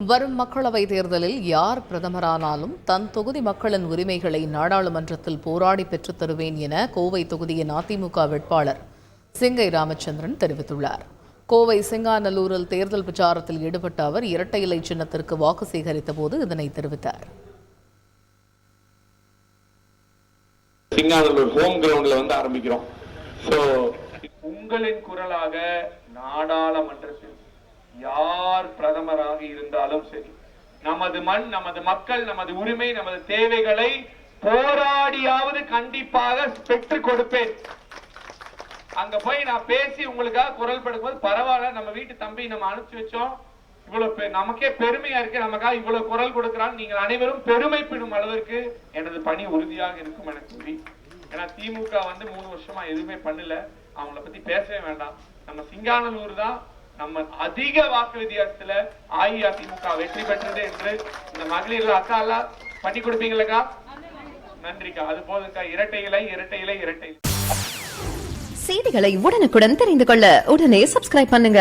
வரும் மக்களவைத் தேர்தலில் யார் பிரதமரானாலும் தன் தொகுதி மக்களின் உரிமைகளை நாடாளுமன்றத்தில் போராடி பெற்றுத் தருவேன் என கோவை தொகுதியின் அதிமுக வேட்பாளர் சிங்கை ராமச்சந்திரன் தெரிவித்துள்ளார். கோவை சிங்காநல்லூரில் தேர்தல் பிரச்சாரத்தில் ஈடுபட்ட அவர் இரட்டை இலை சின்னத்திற்கு வாக்கு சேகரித்த போது இதனை தெரிவித்தார். சிங்காநல்லூர் ஹோம் கிரவுண்ட்ல வந்து ஆரம்பிக்கிறோம். ஸோ உங்களின் குரலாக நாடாளுமன்றத்தில் யார் பிரதமராக இருந்தாலும் சரி. நமது மண் நமது மக்கள் நமது உரிமை நமது தேவைகளை போராடியாவது கண்டிப்பாக பெற்றுக் கொடுப்பேன். அங்க போய் நான் பேசி உங்களுக்காக குரல் படுக்கும்போது பரவாயில்ல நம்ம வீட்டு தம்பி நம்ம அனுப்பிச்சு வச்சோம். இவ்வளவு நமக்கே பெருமையா இருக்கு. நமக்காக இவ்வளவு குரல் கொடுக்கிறான் நீங்கள் அனைவரும் பெருமைப்படும் அளவிற்கு எனது பணி உறுதியாக இருக்கும் என கூறி. ஏன்னா திமுக வந்து மூணு வருஷமா எதுவுமே பண்ணல. அவங்கள பத்தி பேசவே வேண்டாம். நம்ம சிங்கானலூர் தான் நம்ம அதிக வாக்கு வித்தியாசத்துல அஇஅதிமுக வெற்றி பெற்றது என்று இந்த மகளிர்ல அக்கா எல்லாம் பண்ணி கொடுப்பீங்களக்கா? நன்றிக்கா. அது போதுக்கா. இரட்டை இலை இரட்டை இலை இரட்டை செய்திகளை உடனுக்குடன் தெரிந்து கொள்ள உடனே சப்ஸ்கிரைப் பண்ணுங்க.